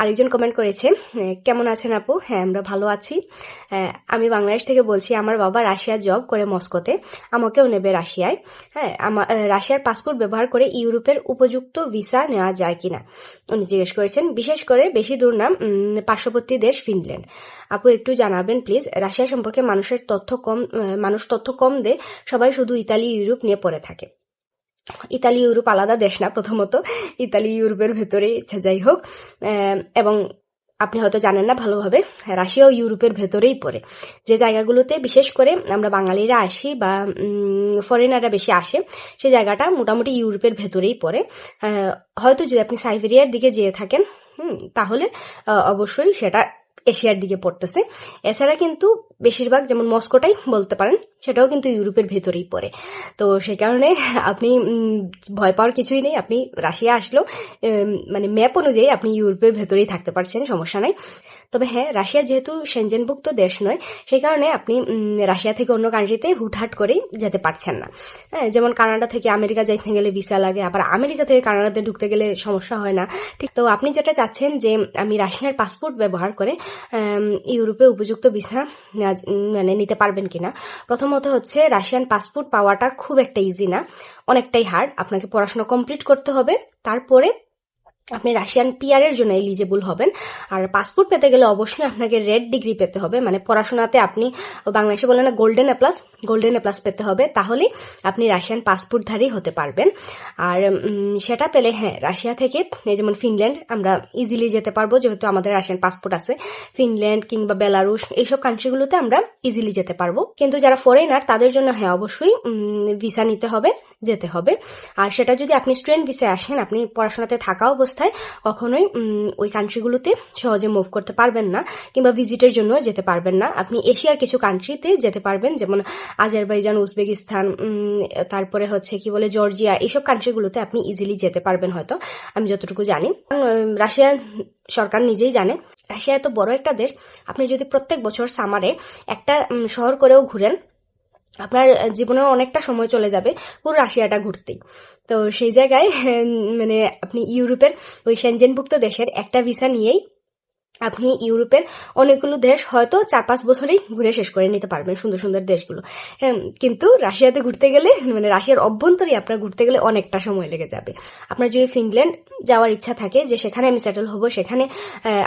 আরেকজন কমেন্ট করেছে কেমন আছেন আপু? হ্যাঁ আমরা ভালো আছি। আমি বাংলাদেশ থেকে বলছি, আমার বাবা রাশিয়া জব করে মস্কোতে, আমাকেও নেবে রাশিয়ায়। হ্যাঁ রাশিয়ার পাসপোর্ট ব্যবহার করে ইউরোপের উপযুক্ত ভিসা নেওয়া যায় কিনা? উনি জিজ্ঞেস করেছেন, বিশেষ করে বেশি দূর নাম পার্শ্ববর্তী দেশ ফিনল্যান্ড। আপু, একটু জানাবেন প্লিজ রাশিয়া সম্পর্কে মানুষের তথ্য কম মানুষ তথ্য কম দেয় সবাই শুধু ইতালি, ইউরোপ নিয়ে পড়ে থাকে। ইতালি, ইউরোপ আলাদা দেশ না প্রথমত। ইতালি, ইউরোপের ভেতরে ইচ্ছা যাই হোক। এবং আপনি হয়তো জানেন না ভালোভাবে, রাশিয়াও ইউরোপের ভেতরেই পড়ে। যে জায়গাগুলোতে বিশেষ করে আমরা বাঙালিরা আসি বা ফরেনাররা বেশি আসে, সে জায়গাটা মোটামুটি ইউরোপের ভেতরেই পড়ে। হয়তো যদি আপনি সাইবেরিয়ার দিকে যেয়ে থাকেন তাহলে অবশ্যই সেটা এশিয়ার দিকে পড়তেছে। এছাড়া কিন্তু বেশিরভাগ যেমন মস্কোটাই বলতে পারেন, সেটাও কিন্তু ইউরোপের ভেতরেই পড়ে। তো সেই কারণে আপনি ভয় পাওয়ার কিছুই নেই। আপনি রাশিয়া আসলেও মানে ম্যাপ অনুযায়ী আপনি ইউরোপের ভেতরেই থাকতে পারছেন, সমস্যা নাই। তবে হ্যাঁ রাশিয়া যেহেতু সেনজেনভুক্ত দেশ নয়, সেই কারণে আপনি রাশিয়া থেকে অন্য কান্ট্রিতে হুটহাট করেই যেতে পারছেন না। হ্যাঁ যেমন কানাডা থেকে আমেরিকা যাইতে গেলে ভিসা লাগে, আবার আমেরিকা থেকে কানাডাতে ঢুকতে গেলে সমস্যা হয় না। ঠিক, তো আপনি যেটা চাচ্ছেন যে, আমি রাশিয়ার পাসপোর্ট ব্যবহার করে ইউরোপে উপযুক্ত ভিসা মানে নিতে পারবেন কিনা। প্রথমত হচ্ছে রাশিয়ান পাসপোর্ট পাওয়াটা খুব একটা ইজি না, অনেকটাই হার্ড আপনাকে পড়াশোনা কমপ্লিট করতে হবে। তারপরে আপনি রাশিয়ান পিআর এর জন্য এলিজেবল হবেন। আর পাসপোর্ট পেতে গেলে অবশ্যই আপনাকে রেড ডিগ্রি পেতে হবে। মানে পড়াশোনাতে আপনি, বাংলাদেশে বলেন না গোল্ডেন প্লাস গোল্ডেন প্লাস পেতে হবে। তাহলে আপনি রাশিয়ান পাসপোর্টধারী হতে পারবেন। আর সেটা পেলে হ্যাঁ রাশিয়া থেকে যেমন ফিনল্যান্ড আমরা ইজিলি যেতে পারব। যেহেতু আমাদের রাশিয়ান পাসপোর্ট আছে। ফিনল্যান্ড কিংবা বেলারুশ এইসব কান্ট্রিগুলোতে আমরা ইজিলি যেতে পারব। কিন্তু যারা ফরেনার তাদের জন্য হ্যাঁ অবশ্যই ভিসা নিতে হবে, যেতে হবে। আর সেটা যদি আপনি স্টুডেন্ট ভিসায় আসেন, আপনি পড়াশোনাতে থাকা অবস্থা অবস্থায় কখনোই ওই কান্ট্রিগুলোতে সহজে মুভ করতে পারবেন না কিংবা ভিজিটের জন্য যেতে পারবেন না। আপনি এশিয়ার কিছু কান্ট্রিতে যেতে পারবেন, যেমন আজারবাইজান, উজবেকিস্তান তারপরে হচ্ছে কি বলে জর্জিয়া এইসব কান্ট্রিগুলোতে আপনি ইজিলি যেতে পারবেন হয়তো, আমি যতটুকু জানি। রাশিয়া সরকার নিজেই জানে, রাশিয়া এত বড় একটা দেশ, আপনি যদি প্রত্যেক বছর সামারে একটা শহর করেও ঘুরেন আপনার জীবনের অনেকটা সময় চলে যাবে পুরো রাশিয়াটা ঘুরতেই। তো সেই জায়গায় মানে আপনি ইউরোপের ওই সেনজেনভুক্ত দেশের একটা ভিসা নিয়েই আপনি ইউরোপের অনেকগুলো দেশ হয়তো চার পাঁচ বছরেই ঘুরে শেষ করে নিতে পারবেন সুন্দর সুন্দর দেশগুলো। কিন্তু রাশিয়াতে ঘুরতে গেলে মানে রাশিয়ার অভ্যন্তরে আপনার ঘুরতে গেলে অনেকটা সময় লেগে যাবে। আপনার যদি ফিনল্যান্ড যাওয়ার ইচ্ছা থাকে যে সেখানে আমি সেটেল হব, সেখানে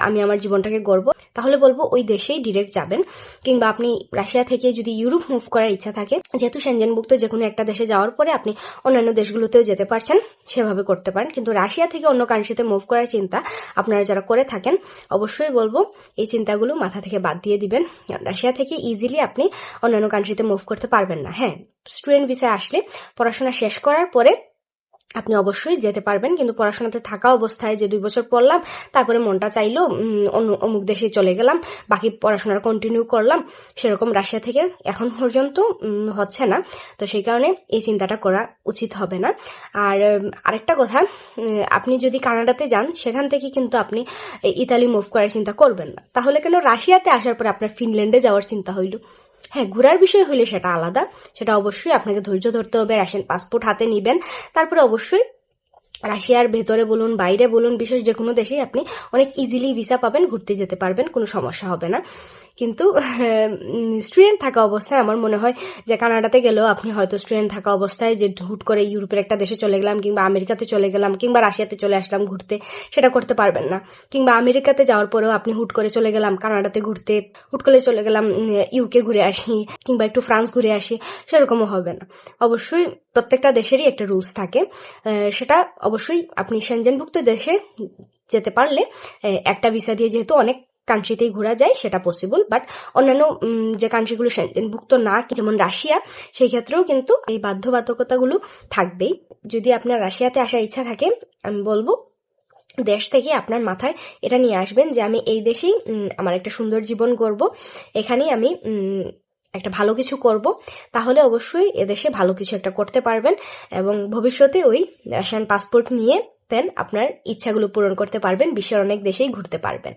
আমি আমার জীবনটাকে গড়ব, তাহলে বলব ওই দেশেই ডিরেক্ট যাবেন। কিংবা আপনি রাশিয়া থেকে যদি ইউরোপ মুভ করার ইচ্ছা থাকে, যেহেতু সেনজেনভুক্ত যে কোনো একটা দেশে যাওয়ার পরে আপনি অন্যান্য দেশগুলোতেও যেতে পারছেন, সেভাবে করতে পারেন। কিন্তু রাশিয়া থেকে অন্য কান্ট্রিতে মুভ করার চিন্তা আপনারা যারা করে থাকেন, অবশ্যই বলব, এই চিন্তাগুলো মাথা থেকে বাদ দিয়ে দিবেন। রাশিয়া থেকে ইজিলি আপনি অন্যান্য কান্ট্রিতে মুভ করতে পারবেন না। হ্যাঁ স্টুডেন্ট ভিসা আসলে পড়াশোনা শেষ করার পরে আপনি অবশ্যই যেতে পারবেন, কিন্তু পড়াশোনাতে থাকা অবস্থায় যে দুই বছর পড়লাম, তারপরে মনটা চাইলো অমুক দেশে চলে গেলাম, বাকি পড়াশোনা কন্টিনিউ করলাম, সেরকম রাশিয়া থেকে এখন পর্যন্ত হচ্ছে না। তো সেই কারণে এই চিন্তাটা করা উচিত হবে না। আর আরেকটা কথা আপনি যদি কানাডাতে যান, সেখান থেকে কিন্তু আপনি ইতালি মুভ করার চিন্তা করবেন না। তাহলে কেন রাশিয়াতে আসার পরে আপনার ফিনল্যান্ডে যাওয়ার চিন্তা হইল? হ্যাঁ ঘোরার বিষয় হলে সেটা আলাদা। সেটা অবশ্যই আপনাকে ধৈর্য ধরতে হবে, রেশন, পাসপোর্ট হাতে নিবেন। তারপরে অবশ্যই রাশিয়ার ভেতরে বলুন, বাইরে বলুন, বিশেষ যে কোনো দেশেই আপনি অনেক ইজিলি ভিসা পাবেন, ঘুরতে যেতে পারবেন, কোনো সমস্যা হবে না। কিন্তু স্টুডেন্ট থাকা অবস্থায় আমার মনে হয় যে কানাডাতে গেলেও আপনি হয়তো স্টুডেন্ট থাকা অবস্থায় যে হুট করে ইউরোপের একটা দেশে চলে গেলাম কিংবা আমেরিকাতে চলে গেলাম কিংবা রাশিয়াতে চলে আসলাম ঘুরতে, সেটা করতে পারবেন না। কিংবা আমেরিকাতে যাওয়ার পরেও আপনি হুট করে চলে গেলাম, কানাডাতে ঘুরতে, হুট করে চলে গেলাম ইউকে ঘুরে আসি কিংবা একটু ফ্রান্স ঘুরে আসি, সেরকমও হবে না। অবশ্যই প্রত্যেকটা দেশেরই একটা রুলস থাকে। সেটা অবশ্যই আপনি সেনজেনভুক্ত দেশে যেতে পারলে একটা ভিসা দিয়ে যেহেতু অনেক কান্ট্রিতেই ঘোরা যায়, সেটা পসিবল বাট অন্যান্য যে কান্ট্রিগুলো সেনজেনভুক্ত না, যেমন রাশিয়া, সেই ক্ষেত্রেও কিন্তু এই বাধ্যবাধকতাগুলো থাকবেই। যদি আপনার রাশিয়াতে আসার ইচ্ছা থাকে, আমি বলব, দেশ থেকে আপনার মাথায় এটা নিয়ে আসবেন যে, আমি এই দেশেই আমার একটা সুন্দর জীবন গড়ব। এখানেই আমি একটা ভালো কিছু করব, তাহলে অবশ্যই এদেশে ভালো কিছু একটা করতে পারবেন এবং ভবিষ্যতে ওই রাশিয়ান পাসপোর্ট নিয়ে দেন আপনার ইচ্ছাগুলো পূরণ করতে পারবেন, বিশ্বের অনেক দেশেই ঘুরতে পারবেন।